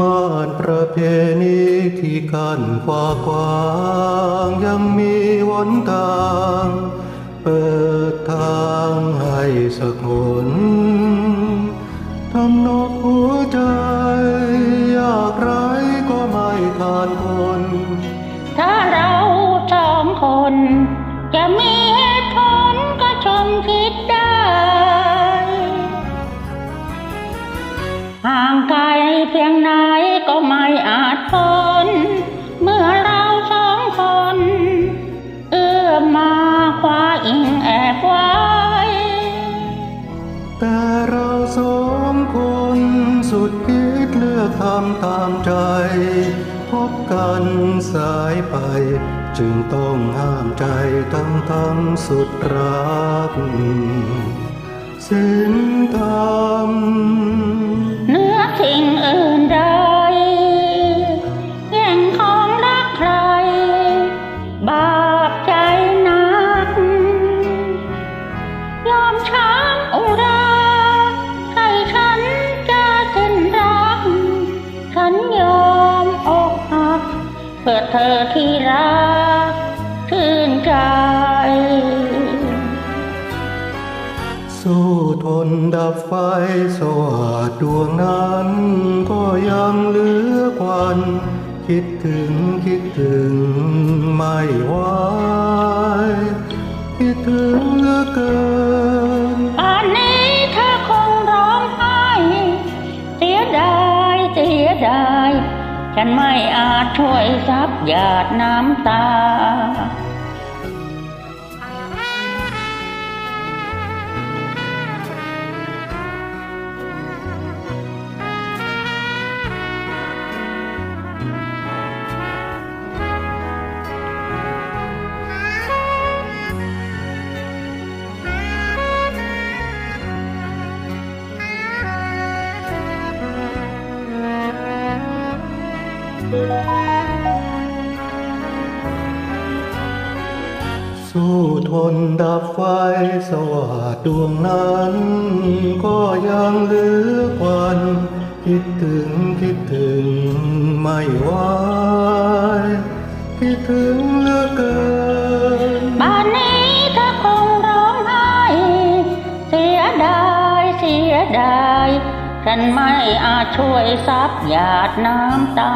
ม่านประเพณีที่กันกว่ากว้าง ยังมีหนทาง เปิดทางให้สักหนทำนกหัวใจ อยากไรก็ไม่ทานคน ถ้าเราสองคน จะมีเหตุผลก็ชมคิดได้ ห่างไกลเพียงไหนก็ไม่อาจพ้นเมื่อเราสองคน เอื้อมมาคว้าอิงแอบไว้แต่เราสองคนสุดคิดเลือกทำตามใจ พบกันสายไป จึงต้องห้ามใจทั้งทั้งสุดรักสิ้นธรรม พื่อเธอที่รักชื่นใจ สู้ทนดับไฟสว่าดดวงนั้น ก็ยังเหลือควัน คิดถึงคิดถึงไม่ว่า ฉันไม่อาจช่วยซับหยาดน้ำตา สู้ทนดับไฟสว่างดวงนั้น ก็ยังเหลือควันคิดถึงคิดถึงไม่ไหวคิดถึง ฉันไม่อาจช่วยซับหยาดน้ำตา